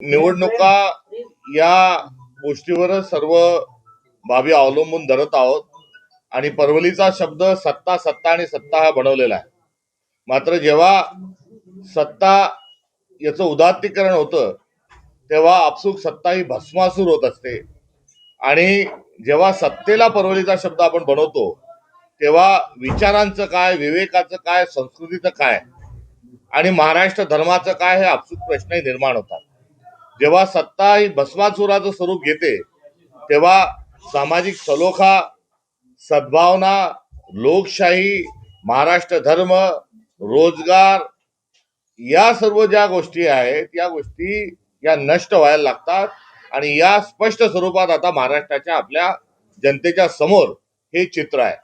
निवडणुका या गोष्टीवरच सर्व बाबी अवलंबून धरत आहोत. आणि परवलीचा शब्द सत्ता सत्ता आणि सत्ता हा बनवलेला आहे. मात्र जेव्हा सत्ता याचं उदात्तीकरण होतं तेव्हा आपसूक सत्ता ही भस्मासूर होत असते. आणि जेव्हा सत्तेला परवलीचा शब्द आपण बनवतो तेव्हा विचारांचं काय विवेकाचं काय संस्कृतीचं काय आणि महाराष्ट्र धर्माचं काय हे आपसूक प्रश्नही निर्माण होतात. जेव्हा सत्ता ही भस्मासुराचं स्वरूप घेते तेव्हा सामाजिक सलोखा सद्भावना लोकशाही महाराष्ट्र धर्म रोजगार या सर्व ज्या गोष्टी आहेत या गोष्टी या नष्ट व्हायला लागतात आणि या स्पष्ट स्वरूपात आता महाराष्ट्राच्या आपल्या जनतेच्या समोर हे चित्र आहे.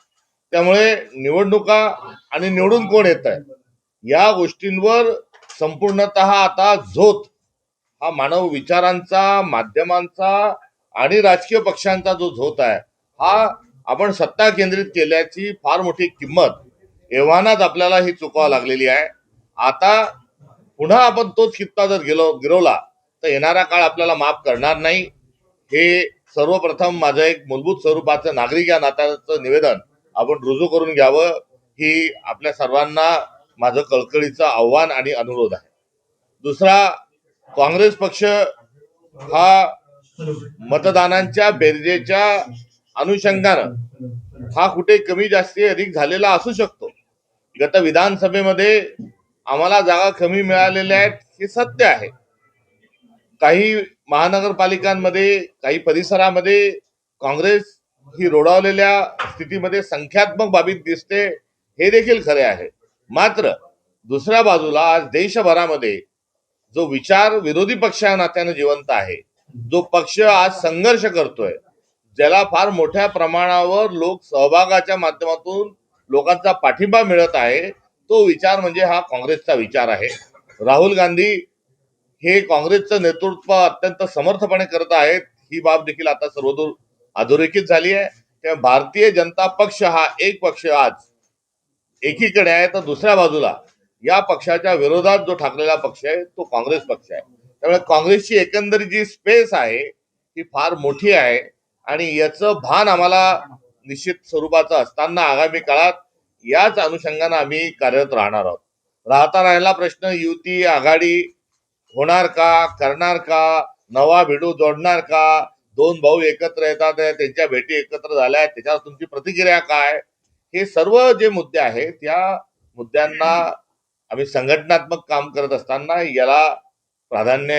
त्यामुळे निवडणुका आणि निवडून कोण येत आहे या गोष्टींवर संपूर्णत आता झोत हा मानव विचारांचा माध्यमांचा आणि राजकीय पक्षांचा जो झोत आहे हा आपण सत्ता केंद्रित केल्याची फार मोठी किंमत एव्हानाच आपल्याला ही चुकावं लागलेली आहे. आता पुन्हा आपण तोच कित्ता जर गेलो गिरवला तर येणारा काळ आपल्याला माफ करणार नाही. हे सर्वप्रथम माझं एक मूलभूत स्वरूपाचं नागरिक या नात्याचं निवेदन आपण रुजू करून घ्यावं ही आपल्या सर्वांना माझं कळकळीचं आव्हान आणि अनुरोध आहे. दुसरा काँग्रेस पक्ष हा मतदानांच्या बेरजेच्या अनुषंगानं हा कुठे कमी जास्ती अधिक झालेला असू शकतो. गत विधानसभेमध्ये आम्हाला जागा कमी मिळालेल्या आहेत हे सत्य आहे. काही महानगरपालिकांमध्ये काही परिसरामध्ये काँग्रेस ही रोडावलेल्या स्थितीमध्ये संख्यात्मक बाबीत दिसते हे देखील खरे आहे. मात्र दुसऱ्या बाजूला आज देशभरामध्ये जो विचार विरोधी पक्ष नात्यानं जिवंत आहे जो पक्ष आज संघर्ष करतोय ज्याला फार मोठ्या प्रमाणावर लोक सहभागाच्या माध्यमातून लोकांचा पाठिंबा मिळत आहे तो विचार म्हणजे हा काँग्रेसचा विचार आहे. राहुल गांधी हे काँग्रेसचं नेतृत्व अत्यंत समर्थपणे करत आहेत ही बाब देखील आता सर्वदूर अधोरेखित झाली आहे. तेव्हा भारतीय जनता पक्ष हा एक पक्ष आज एकीकडे आहे तर दुसऱ्या बाजूला या पक्षाच्या विरोधात जो ठाकलेला पक्ष आहे तो काँग्रेस पक्ष आहे. त्यामुळे काँग्रेसची एकंदरीत जी स्पेस आहे ती फार मोठी आहे आणि याचं भान आम्हाला निश्चित स्वरूपाचं असताना आगामी काळात याच अनुषंगानं आम्ही कार्यरत राहणार आहोत. राहता राहिला प्रश्न युती आघाडी होणार का करणार का नवा भिडू जोडणार का दोन भाऊ एकत्र येतात त्यांच्या भेटी एकत्र झाल्या आहेत त्याच्यावर तुमची प्रतिक्रिया काय? हे सर्व जे मुद्दे आहेत त्या मुद्द्यांना आम्ही संघटनात्मक काम करत असताना याला प्राधान्य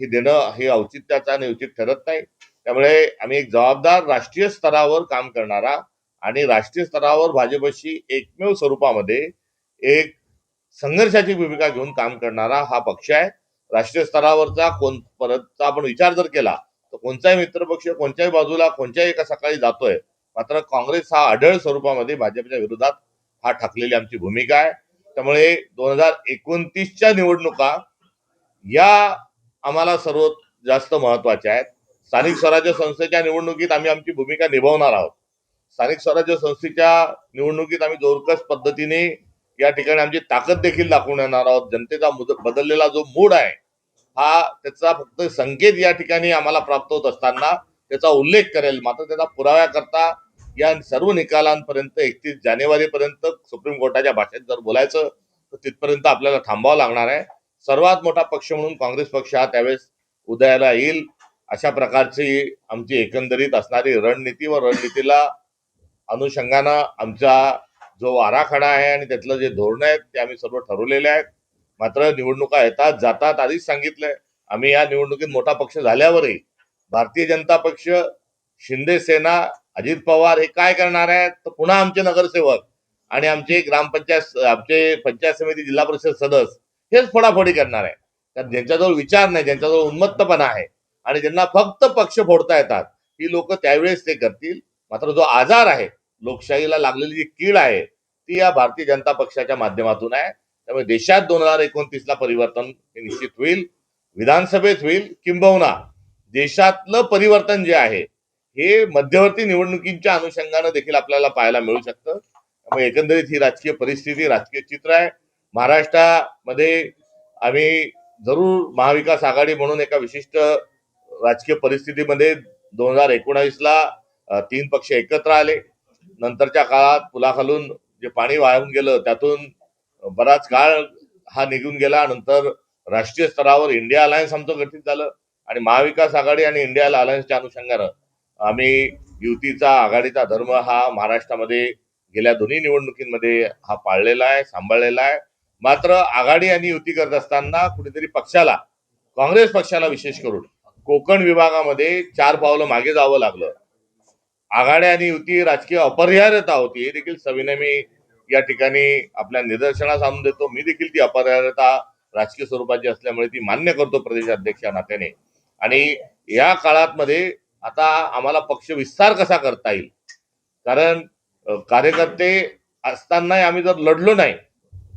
हे देणं हे औचित्याचं आणि उचित ठरत नाही. त्यामुळे आम्ही एक जबाबदार राष्ट्रीय स्तरावर काम करणारा आणि राष्ट्रीय स्तरावर भाजपशी एकमेव स्वरूपामध्ये एक संघर्षाची भूमिका घेऊन काम करणारा हा पक्ष आहे. राष्ट्रीय स्तरावरचा कोण परतचा आपण विचार जर केला तर कोणताही मित्रपक्ष कोणत्याही बाजूला कोणत्याही एका सकाळी जातोय मात्र काँग्रेस हा आढळ स्वरूपामध्ये भाजपच्या विरोधात हा ठाकलेली आमची भूमिका आहे. त्यामुळे दोन हजार एकोणतीसच्या निवडणुका या आम्हाला सर्वात जास्त महत्त्वाच्या आहेत. स्थानिक स्वराज्य संस्थेच्या निवडणुकीत आम्ही आमची भूमिका निभावणार आहोत. स्थानिक स्वराज्य संस्थेच्या निवडणुकीत आम्ही जोरकस पद्धतीने या ठिकाणी आमची ताकद देखील दाखवून येणार आहोत. जनतेचा मुद- बदललेला जो मूड आहे हा त्याचा फक्त संकेत या ठिकाणी आम्हाला प्राप्त होत असताना त्याचा उल्लेख करेल. मात्र त्याचा पुराव्याकरता या सर्व निकालांपर्यंत एकतीस जानेवारी पर्यंत सुप्रीम कोर्टाच्या भाषेत जर बोलायचं तर तिथपर्यंत आपल्याला थांबावं लागणार आहे. सर्वात मोठा पक्ष म्हणून काँग्रेस पक्ष हा त्यावेळेस उदयाला येईल. अशा प्रकारची आमची एकंदरीत असणारी रणनीती व रणनीतीला अनुषंगानं आमचा जो आराखडा आहे आणि त्यातलं जे धोरण आहेत ते आम्ही सर्व ठरवलेले आहेत. मात्र निवडणुका येतात जातात आधीच सांगितलंय. आम्ही या निवडणुकीत मोठा पक्ष झाल्यावरही भारतीय जनता पक्ष शिंदे सेना अजित पवार हे काय करणार आहेत? तर पुन्हा आमचे नगरसेवक आणि आमचे ग्रामपंचायत आमचे पंचायत समिती जिल्हा परिषद सदस्य हेच फोडाफोडी करणार आहे कारण ज्यांच्याजवळ विचार नाही ज्यांच्याजवळ उन्मत्तपणा आहे आणि ज्यांना फक्त पक्ष फोडता येतात ही लोक त्यावेळेस ते करतील. मात्र जो आजार आहे लोकशाहीला लागलेली जी कीड आहे ती या भारतीय जनता पक्षाच्या माध्यमातून आहे. त्यामुळे देशात दोन हजार एकोणतीस ला परिवर्तन हे निश्चित होईल. विधानसभेत होईल किंबहुना देशातलं परिवर्तन जे आहे हे मध्यवर्ती निवडणुकींच्या अनुषंगानं देखील आपल्याला पाहायला मिळू शकतं. त्यामुळे एकंदरीत ही राजकीय परिस्थिती राजकीय चित्र आहे. महाराष्ट्रामध्ये आम्ही जरूर महाविकास आघाडी म्हणून एका विशिष्ट राजकीय परिस्थितीमध्ये दोन हजार एकोणावीसला तीन पक्ष एकत्र आले. नंतरच्या काळात पुलाखालून जे पाणी वाहून गेलं त्यातून बराच काळ हा निघून गेला. नंतर राष्ट्रीय स्तरावर इंडिया अलायन्स आमचं गठीत झालं. आणि महाविकास आघाडी आणि इंडिया अलायन्सच्या अनुषंगानं आम्ही युतीचा आघाडीचा धर्म हा महाराष्ट्रामध्ये गेल्या दोन्ही निवडणुकींमध्ये हा पाळलेला आहे सांभाळलेला आहे. मात्र आघाडी आणि युती करत असताना कुठेतरी पक्षाला काँग्रेस पक्षाला विशेष करून कोकण विभागामध्ये चार पावलं मागे जावं लागलं. आघाड्या आणि युती राजकीय अपरिहार्यता होती हे देखील सविनय मी या ठिकाणी आपल्या निदर्शनास आणून देतो. मी देखील ती अपरिहार्यता राजकीय स्वरूपाची असल्यामुळे ती मान्य करतो प्रदेशाध्यक्ष नात्याने. आणि या काळात मध्ये आता आम्हाला पक्ष विस्तार कसा करता येईल? कारण कार्यकर्ते असतानाही आम्ही जर लढलो नाही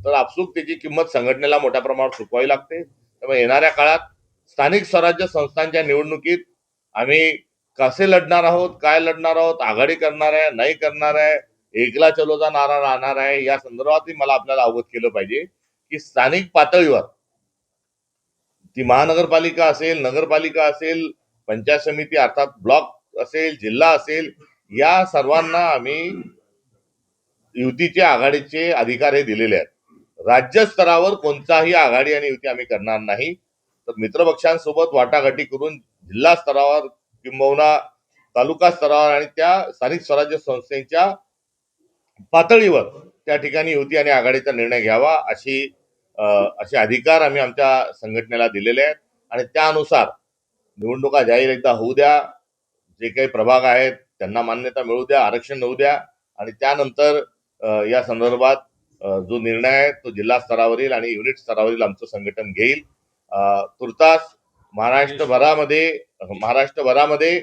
तर आपसूक त्याची किंमत संघटनेला मोठ्या प्रमाणात चुकवावी लागते. त्यामुळे येणाऱ्या काळात स्थानिक स्वराज्य संस्थांच्या निवडणुकीत आम्ही कसे लढणार आहोत काय लढणार आहोत आघाडी करणार आहे नाही करणार आहे एकला चलोचा नारा राहणार आहे या संदर्भातही मला आपल्याला अवगत केलं पाहिजे की स्थानिक पातळीवर ती महानगरपालिका असेल नगरपालिका असेल पंचायत समिती अर्थात ब्लॉक असेल जिल्हा असेल या सर्वांना आम्ही युतीचे आघाडीचे अधिकार हे दिलेले आहेत. राज्य स्तरावर कोणताही आघाडी आणि युती आम्ही करणार नाही. तर मित्रपक्षांसोबत वाटाघाटी करून जिल्हा स्तरावर किंबहुना तालुका स्तरावर आणि त्या स्थानिक स्वराज्य संस्थेच्या पातळीवर त्या ठिकाणी युती आणि आघाडीचा निर्णय घ्यावा अशी असे अधिकार आम्ही आमच्या संघटनेला दिलेले आहेत. आणि त्यानुसार निवडणुका जाहीर एकदा होऊ द्या. जे काही प्रभाग आहेत त्यांना मान्यता मिळू द्या आरक्षण होऊ द्या. आणि त्यानंतर या संदर्भात जो निर्णय आहे तो जिल्हा स्तरावरील आणि युनिट स्तरावरील आमचं संघटन घेईल. तुर्तास महाराष्ट्रभरामध्ये महाराष्ट्रभरामध्ये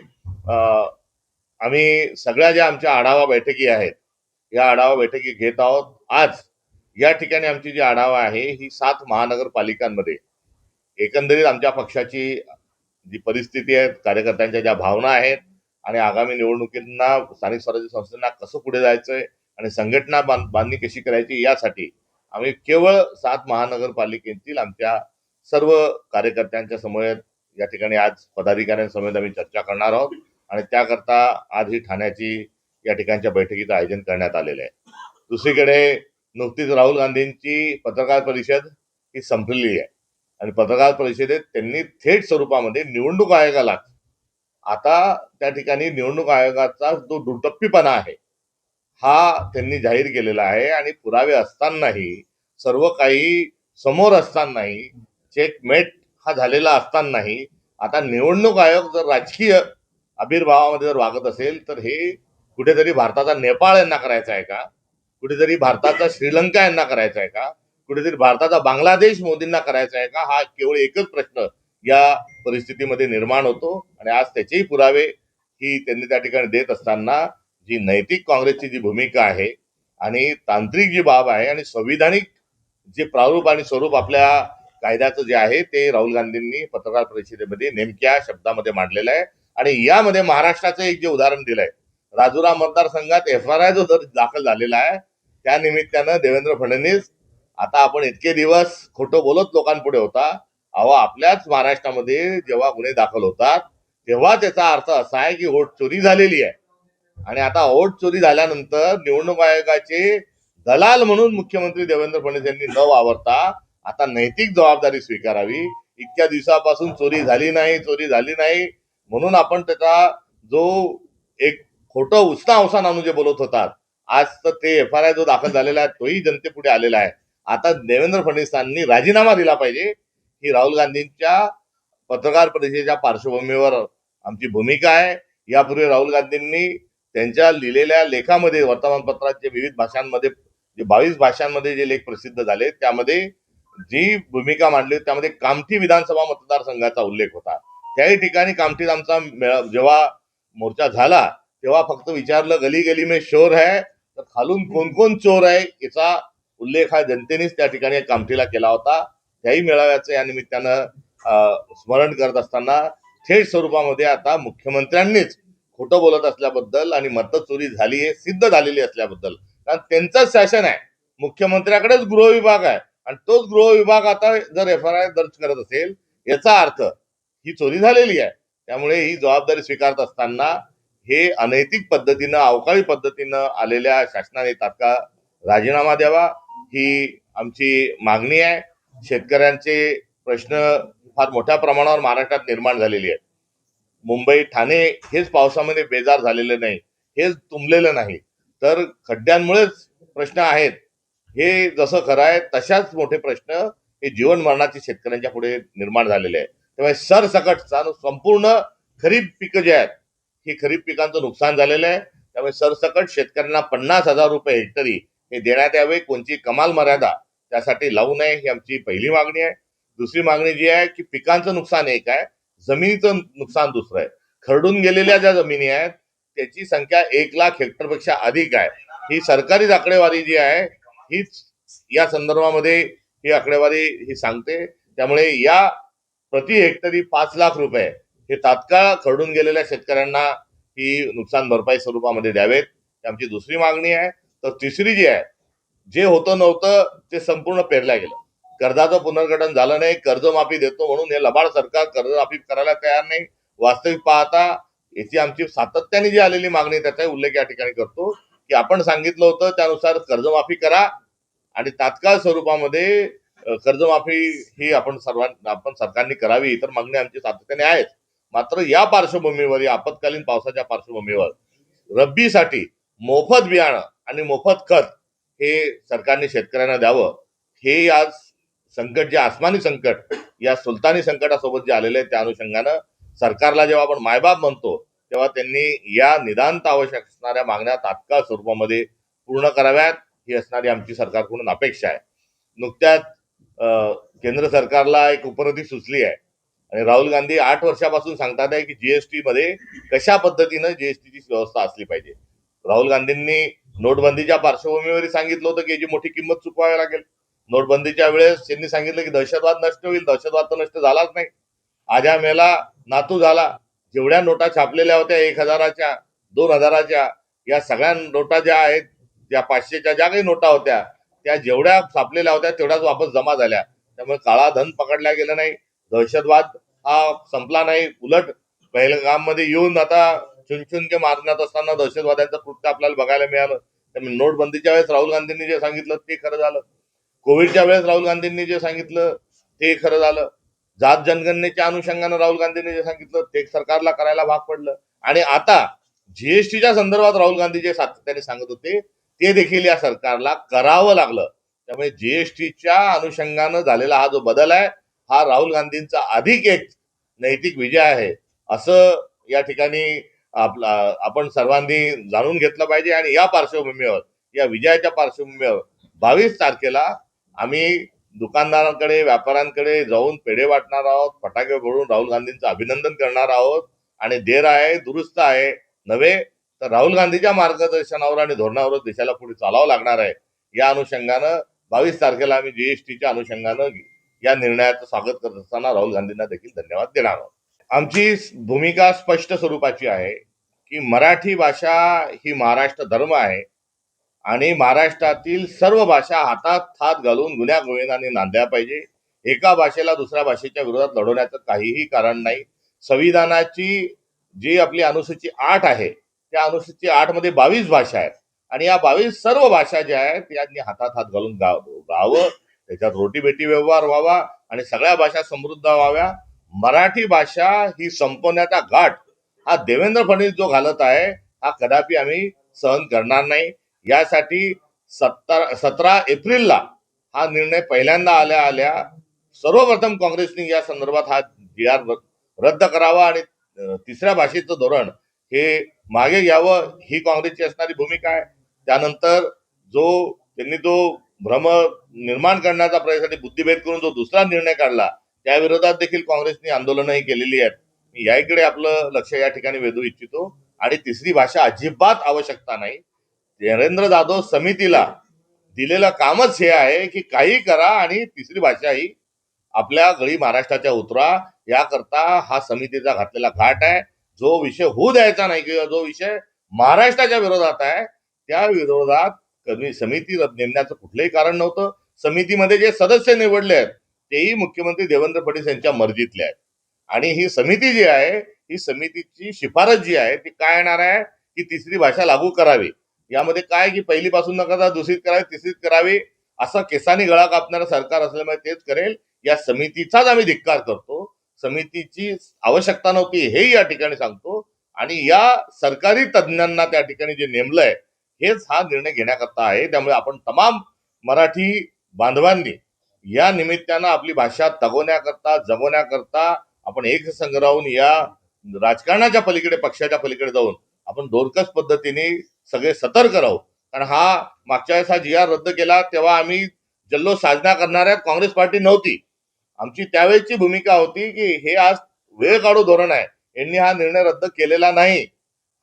आम्ही सगळ्या ज्या आमच्या आढावा बैठकी आहेत या आढावा बैठकी घेत आहोत. आज या ठिकाणी आमची जी आढावा आहे ही सात महानगरपालिकांमध्ये. एकंदरीत आमच्या पक्षाची जी परिस्थिती आहे कार्यकर्त्यांच्या ज्या भावना आहेत आणि आगामी निवडणुकींना स्थानिक स्वराज्य संस्थांना कसं पुढे जायचंय आणि संघटना बांध- बांधणी कशी करायची यासाठी आम्ही केवळ सात महानगरपालिकेतील आमच्या सर्व कार्यकर्त्यांच्या समवेत या ठिकाणी आज पदाधिकाऱ्यांसमवेत आम्ही चर्चा करणार आहोत आणि त्याकरता आज ही ठाण्याची या ठिकाणच्या बैठकीचं आयोजन करण्यात आलेलं आहे. दुसरीकडे नुकतीच राहुल गांधींची पत्रकार परिषद ही संपलेली आहे. आणि पत्रकार परिषदेत त्यांनी थेट स्वरूपामध्ये निवडणूक आयोगाला आता त्या ठिकाणी निवडणूक आयोगाचा जो दुटप्पीपणा आहे हा त्यांनी जाहीर केलेला आहे आणि पुरावे असतानाही सर्व काही समोर असतानाही चेकमेट हा झालेला असतानाही आता निवडणूक आयोग जर राजकीय आविर्भावामध्ये जर वागत असेल तर हे कुठेतरी भारताचा नेपाळ यांना करायचा आहे का? कुठेतरी भारताचा श्रीलंका यांना करायचा आहे का? कुठेतरी भारताचा बांगलादेश मोदींना करायचा आहे का? हा केवळ एकच प्रश्न या परिस्थितीमध्ये निर्माण होतो. आणि आज त्याचेही पुरावे ही त्यांनी त्या ठिकाणी देत असताना जी नैतिक काँग्रेसची जी भूमिका आहे आणि तांत्रिक जी बाब आहे आणि संविधानिक जे प्रारूप आणि स्वरूप आपल्या कायद्याचं जे आहे ते राहुल गांधींनी पत्रकार परिषदेमध्ये नेमक्या शब्दामध्ये मांडलेलं आहे. आणि यामध्ये महाराष्ट्राचं एक जे उदाहरण दिलंय राजुरा मतदारसंघात एफ आर आय जो दर दाखल झालेला आहे. त्या निमित्तानं देवेंद्र फडणवीस आता आपण इतके दिवस खोटं बोलत लोकांपुढे होता. अहो आपल्याच महाराष्ट्रामध्ये जेव्हा गुन्हे दाखल होतात तेव्हा त्याचा अर्थ असा आहे की वोट चोरी झालेली आहे. आणि आता वोट चोरी झाल्यानंतर निवडणूक आयोगाचे दलाल म्हणून मुख्यमंत्री देवेंद्र फडणवीस यांनी न वावरता आता नैतिक जबाबदारी स्वीकारावी. इतक्या दिवसापासून चोरी झाली नाही चोरी झाली नाही. म्हणून आपण त्याचा जो एक खोटं उत्साह अवसान आणून जे बोलत होतात आज तर ते एफ आर आय जो दाखल झालेला आहे तोही जनतेपुढे आलेला आहे. आता देवेंद्र फडणवीसांनी राजीनामा दिला पाहिजे ही राहुल गांधींच्या पत्रकार परिषदेच्या पार्श्वभूमीवर आमची भूमिका आहे. यापूर्वी राहुल गांधींनी त्यांच्या लिहिलेल्या लेखामध्ये वर्तमानपत्रात विविध भाषांमध्ये जे बावीस भाषांमध्ये जे लेख प्रसिद्ध झाले त्यामध्ये जी भूमिका मांडली त्यामध्ये कामठी विधानसभा मतदारसंघाचा उल्लेख होता. त्याही ठिकाणी कामठीत आमचा जेव्हा मोर्चा झाला तेव्हा फक्त विचारलं गली गली में शोर है तर खालून कोण कोण चोर आहे याचा उल्लेख हा जनतेनेच त्या ठिकाणी कामठीला केला होता. त्याही मेळाव्याचं या निमित्तानं अं, स्मरण करत असताना थेट स्वरूपामध्ये आता मुख्यमंत्र्यांनीच खोटं बोलत असल्याबद्दल आणि मतचोरी झाली हे सिद्ध झालेली असल्याबद्दल. कारण त्यांचंच शासन आहे. मुख्यमंत्र्याकडेच गृह विभाग आहे. आणि तोच गृह विभाग आता जर एफ आय दर्ज करत असेल याचा अर्थ ही चोरी झालेली आहे. त्यामुळे ही जबाबदारी स्वीकारत असताना हे अनैतिक पद्धतीनं अवकाळी पद्धतीनं आलेल्या शासनाने तात्काळ राजीनामा द्यावा. ही आमची मागणी आहे. शेतकऱ्यांचे प्रश्न फार मोठ्या प्रमाणावर महाराष्ट्रात निर्माण झालेली आहेत. मुंबई ठाणे हेच पावसामध्ये बेजार झालेले नाही. हेच तुंबलेलं नाही. तर खड्ड्यांमुळेच प्रश्न आहेत. हे जसं खरं आहे तशाच मोठे प्रश्न हे जीवन मरणाचे शेतकऱ्यांच्या पुढे निर्माण झालेले आहे त्यामुळे सरसकट चालू संपूर्ण खरीप पिकं जे आहेत ही खरीप पिकांचं नुकसान झालेलं आहे. त्यामुळे सरसकट शेतकऱ्यांना पन्नास हजार रुपये हेक्टरी हे देण्यात यावे कोणची कमाल मर्यादा त्यासाठी लावू नये ही आमची पहिली मागणी आहे. दुसरी मागणी जी आहे की पिकांचं नुकसान एक आहे जमिनीचं नुकसान दुसरं आहे. खरडून गेलेल्या ज्या जमिनी आहेत त्याची संख्या एक लाख हेक्टरपेक्षा अधिक आहे. ही सरकारी आकडेवारी जी आहे हीच या संदर्भामध्ये ही आकडेवारी ही सांगते. त्यामुळे या प्रति हेक्टरी पाच लाख रुपये हे तात्काळ खरडून गेलेल्या शेतकऱ्यांना ही नुकसान भरपाई स्वरूपामध्ये द्यावेत. आमची दुसरी मागणी आहे. तर तिसरी जी आहे जे होतं नव्हतं ते संपूर्ण पेरल्या गेलं. कर्जाचं पुनर्गठन झालं नाही कर्जमाफी देतो म्हणून हे लबाड सरकार कर्जमाफी करायला तयार नाही. वास्तविक पाहता याची आमची सातत्याने जी आलेली मागणी त्याचा त्याचाही उल्लेख या ठिकाणी करतो की आपण सांगितलं होतं त्यानुसार कर्जमाफी करा आणि तात्काळ स्वरूपामध्ये कर्जमाफी ही आपण सर्वां आपण सरकारने करावी इतर मागणी आमची सातत्याने आहेत. मात्र या पार्श्वभूमीवर या आपत्कालीन पावसाच्या पार्श्वभूमीवर रब्बीसाठी मोफत बियाणं आणि मोफत खत हे सरकारने शेतकऱ्यांना द्यावं. हे आज संकट जे आसमानी संकट या सुलतानी संकटासोबत जे आलेले आहे त्या अनुषंगानं सरकारला जेव्हा आपण मायबाप म्हणतो तेव्हा त्यांनी या निदांत आवश्यक असणाऱ्या मागण्या तात्काळ स्वरूपामध्ये पूर्ण कराव्यात. ही असणारी आमची सरकारकडून अपेक्षा आहे. नुकत्याच अं, केंद्र सरकारला एक उपनदी सुचली आहे. आणि राहुल गांधी आठ वर्षापासून सांगतात आहे की जीएसटी मध्ये कशा पद्धतीनं जीएसटीची व्यवस्था असली पाहिजे. राहुल गांधींनी नोटबंदीच्या पार्श्वभूमीवर सांगितलं होतं की याची मोठी किंमत चुकवावी लागेल. नोटबंदीच्या वेळेस त्यांनी सांगितलं की दहशतवाद नष्ट होईल दहशतवाद तर नष्ट झालाच नाही. आजा मेला नातू झाला. जेवढ्या नोटा छापलेल्या होत्या एक हजाराच्या दोन हजाराच्या या सगळ्या नोटा ज्या आहेत ज्या पाचशेच्या ज्या काही नोटा होत्या त्या जेवढ्या छापलेल्या होत्या तेवढ्याच वापस जमा झाल्या. त्यामुळे काळा धन पकडल्या गेलं नाही. दहशतवाद हा संपला नाही. उलट पहिलगाममध्ये येऊन आता चुनचुन के मारण्यात असताना दहशतवाद्यांचं कृत्य आपल्याला बघायला मिळालं. त्यामुळे नोटबंदीच्या वेळेस राहुल गांधींनी जे सांगितलं ते खरं झालं. कोविडच्या वेळेस राहुल गांधींनी जे सांगितलं ते खरं झालं. जात जनगणनेच्या अनुषंगानं राहुल गांधींनी जे सांगितलं ते सरकारला करायला भाग पडलं. आणि आता जीएसटीच्या संदर्भात राहुल गांधी जे सातत्याने सांगत होते ते देखील या सरकारला करावं लागलं. त्यामुळे जीएसटीच्या अनुषंगानं झालेला हा जो बदल आहे हा राहुल गांधींचा अधिक एक नैतिक विजय आहे असं या ठिकाणी आपला आपण सर्वांनी जाणून घेतलं पाहिजे आणि या पार्श्वभूमीवर या विजयाच्या पार्श्वभूमीवर बावीस तारखेला आम्ही दुकानदारांकडे व्यापाऱ्यांकडे जाऊन पेढे वाटणार आहोत फटाके फोडून राहुल गांधींचं अभिनंदन करणार आहोत आणि देर आहे दुरुस्त आहे नव्हे तर राहुल गांधीच्या मार्गदर्शनावर आणि धोरणावर देशाला पुढे चालावं लागणार आहे. या अनुषंगानं बावीस तारखेला आम्ही जीएसटीच्या अनुषंगानं या निर्णयाचं स्वागत करत असताना राहुल गांधींना देखील धन्यवाद देणार आहोत. आमची भूमिका स्पष्ट स्वरूपाची आहे की मराठी भाषा ही महाराष्ट्र धर्म आहे आणि महाराष्ट्रातील सर्व भाषा हातात हात घालून गुन्ह्या गोविंदाने नांदल्या पाहिजे. एका भाषेला दुसऱ्या भाषेच्या विरोधात लढवण्याचं काहीही कारण नाही. संविधानाची जी आपली अनुसूची आठ आहे त्या अनुसूची आठमध्ये बावीस भाषा आहेत आणि या बावीस सर्व भाषा ज्या आहेत यांनी हातात हात घालून गाव गावं त्याच्यात रोटीबेटी व्यवहार व्हावा आणि सगळ्या भाषा समृद्ध व्हाव्या. मराठी भाषा ही संपवण्याचा घाट हा देवेंद्र फडणवीस जो घालत आहे हा कदापि आम्ही सहन करणार नाही. यासाठी सत्तर सतरा एप्रिलला हा निर्णय पहिल्यांदा आल्या आल्या सर्वप्रथम काँग्रेसने या संदर्भात हा जी आर रद्द करावा आणि तिसऱ्या भाषेचं धोरण हे मागे घ्यावं. ही काँग्रेसची असणारी भूमिका आहे. त्यानंतर जो त्यांनी तो भ्रम निर्माण करण्याचा प्रयत्नासाठी बुद्धिभेद करून जो दुसरा निर्णय काढला त्या विरोधात देखील काँग्रेसने आंदोलनही केलेली आहेत. मी याकडे आपलं लक्ष या ठिकाणी वेधू इच्छितो. आणि तिसरी भाषा अजिबात आवश्यकता नाही. नरेंद्र जाधव समितीला दिलेलं कामच हे आहे की काही करा आणि तिसरी भाषा ही आपल्या गळी महाराष्ट्राच्या उतरा. याकरता हा समितीचा घातलेला घाट आहे. जो विषय होऊ द्यायचा नाही किंवा जो विषय महाराष्ट्राच्या विरोधात आहे त्या विरोधात कमी समिती नेमण्याचं कुठलंही कारण नव्हतं. समितीमध्ये जे सदस्य निवडले आहेत तेही मुख्यमंत्री देवेंद्र फडणवीस यांच्या मर्जीतले आहेत. आणि ही समिती जी आहे ही समितीची शिफारस जी आहे ती काय येणार आहे? की तिसरी भाषा लागू करावी. यामध्ये काय की पहिलीपासून न करता दुसरीत करावी तिसरीत करावी असा केसानी गळा कापणारं सरकार असल्यामुळे तेच करेल. या समितीचाच आम्ही धिक्कार करतो. समितीची आवश्यकता नव्हती हेही या ठिकाणी सांगतो. आणि या सरकारी तज्ज्ञांना त्या ठिकाणी जे नेमलंय हेच हा निर्णय घेण्याकरता आहे. त्यामुळे आपण तमाम मराठी बांधवांनी या निमित्तानं आपली भाषा तगवण्याकरता जगवण्याकरता आपण एक संघ राहून या राजकारणाच्या पलीकडे पक्षाच्या पलीकडे जाऊन आपण दोरकस पद्धतीने सगळे सतर्क राहू. कारण हा मागच्या वेळेस हा जी आर रद्द केला तेव्हा आम्ही जल्लोष साजरा करणाऱ्या काँग्रेस पार्टी नव्हती. आमची त्यावेळेची भूमिका होती की हे आज वेळ काढू धोरण आहे. यांनी हा निर्णय रद्द केलेला नाही.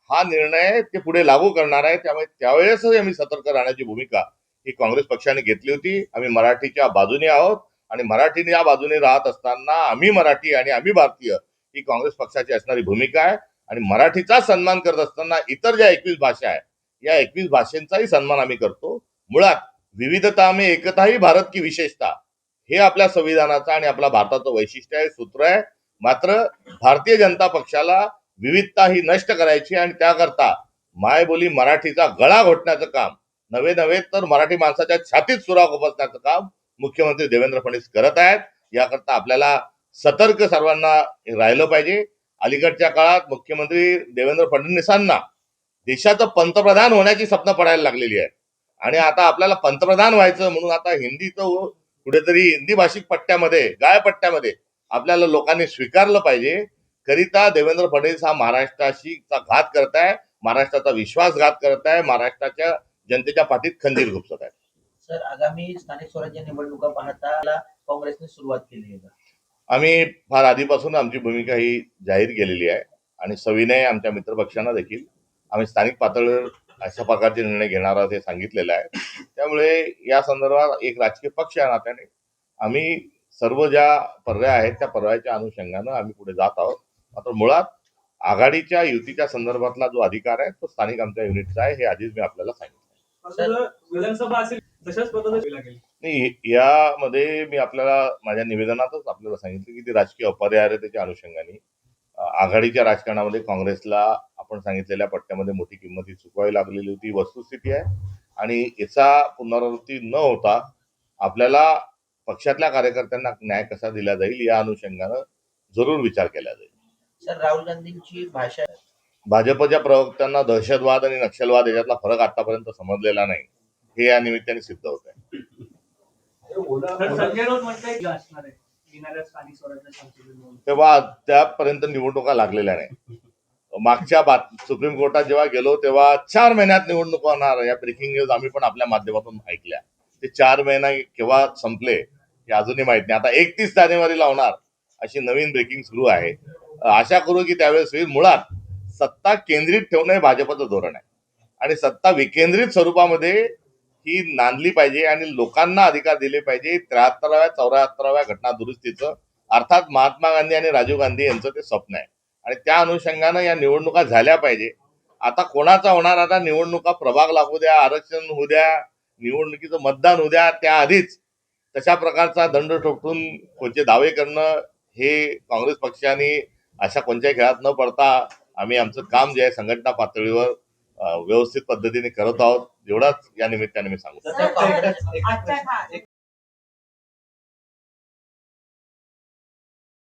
हा निर्णय ते पुढे लागू करणार आहे त्यामुळे त्यावेळेसही आम्ही सतर्क राहण्याची भूमिका ही काँग्रेस पक्षाने घेतली होती. आम्ही मराठीच्या बाजूने आहोत आणि मराठीने या बाजूने राहत असताना आम्ही मराठी आणि आम्ही भारतीय ही काँग्रेस पक्षाची असणारी भूमिका आहे. आणि मराठीचा सन्मान करत असताना इतर ज्या एकवीस भाषा आहेत या एकवीस भाषांचाही सन्मान आम्ही करतो. मुळात विविधता में एकता ही भारत की विशेषता. हे आपल्या संविधानाचं आणि आपल्या भारताचं वैशिष्ट्य आहे सूत्र आहे. मात्र भारतीय जनता पक्षाला विविधता ही नष्ट करायची आणि त्याकरता मायबोली मराठीचा गळा घोटण्याचं काम नवे नव्हे तर मराठी माणसाच्या छातीत सुराग उपसण्याचं काम मुख्यमंत्री देवेंद्र फडणवीस करत आहेत. याकरता आपल्याला सतर्क सर्वांना राहिलं पाहिजे. अलीकडच्या काळात मुख्यमंत्री देवेंद्र फडणवीसांना देशाचं पंतप्रधान होण्याची स्वप्न पडायला लागलेली आहे आणि आता आपल्याला पंतप्रधान व्हायचं म्हणून आता हिंदीचं कुठेतरी हिंदी भाषिक पट्ट्यामध्ये गाय पट्ट्यामध्ये आपल्याला लोकांनी स्वीकारलं पाहिजे. करिता देवेंद्र फडणवीस हा महाराष्ट्राशी घात घात करताय महाराष्ट्राचा विश्वासघात करताय महाराष्ट्राच्या जनतेच्या पाठीत खंजीर घुपसत आहे. सर आगामी स्थानिक स्वराज्य निवडणुका पाहता काँग्रेसने सुरुवात केली आहे? आम्ही फार आधीपासून आमची भूमिका ही जाहीर केलेली आहे आणि सविनय आमच्या मित्रपक्षांना देखील. आम्ही स्थानिक पातळीवर अशा प्रकारचे निर्णय घेणार आहोत हे सांगितलेलं आहे. त्यामुळे या संदर्भात एक राजकीय पक्ष या नात्याने. आम्ही सर्व ज्या पर्याय आहेत त्या पर्यायाच्या अनुषंगानं आम्ही पुढे जात आहोत. मात्र मुळात आघाडीच्या युतीच्या संदर्भातला जो अधिकार आहे तो स्थानिक आमच्या युनिटचा आहे हे आधीच मी आपल्याला सांगितलं. विधानसभा असेल तशाच पद्धतीने लागेल. नाही यामध्ये मी आपल्याला माझ्या निवेदनातच आपल्याला सांगितलं की ती राजकीय अपरिहार्यतेच्या अनुषंगाने. आघाडीच्या राजकारणामध्ये काँग्रेसला आपण सांगितलेल्या पट्ट्यामध्ये मोठी किंमत ही चुकवावी लागलेली होती वस्तुस्थिती आहे. आणि याचा पुनरावृत्ती न होता आपल्याला पक्षातल्या कार्यकर्त्यांना न्याय कसा दिला जाईल या अनुषंगानं जरूर विचार केला जाईल. सर राहुल गांधींची भाषा भाजपच्या प्रवक्त्यांना दहशतवाद आणि नक्षलवाद याच्यातला फरक आतापर्यंत समजलेला नाही. हे या निमित्ताने सिद्ध होत आहे. तेव्हा त्यापर्यंत निवडणुका लागलेल्या नाही. मागच्या बात सुप्रीम कोर्टात जेव्हा गेलो तेव्हा चार महिन्यात निवडणूक होणार. या ब्रेकिंग न्यूज आम्ही पण आपल्या माध्यमातून ऐकल्या. ते चार महिना केव्हा संपले हे अजूनही माहीत नाही. आता एकतीस जानेवारीला होणार अशी नवीन ब्रेकिंग सुरू आहे. आशा करू की त्यावेळेस होईल. मुळात सत्ता केंद्रित ठेवणं हे भाजपचं धोरण आहे. आणि सत्ता विकेंद्रित स्वरूपामध्ये ही नांदली पाहिजे आणि लोकांना अधिकार दिले पाहिजे त्र्याहत्तराव्या चौऱ्याहत्तराव्या घटना दुरुस्तीचं. अर्थात महात्मा गांधी आणि राजीव गांधी यांचं ते स्वप्न आहे. आणि त्या अनुषंगानं या निवडणुका झाल्या पाहिजे. आता कोणाचा होणार? आता निवडणुका प्रभाग लागू द्या आरक्षण होऊ द्या निवडणुकीचं मतदान होऊ द्या त्याआधीच तशा प्रकारचा दंड ठोकून कोणते दावे करणं हे काँग्रेस पक्षाने अशा कोणत्याही खेळात न पडता आम्ही आमचं काम जे आहे संघटना पातळीवर व्यवस्थित पद्धतीने करत आहोत. एवढाच या निमित्ताने मी सांगतो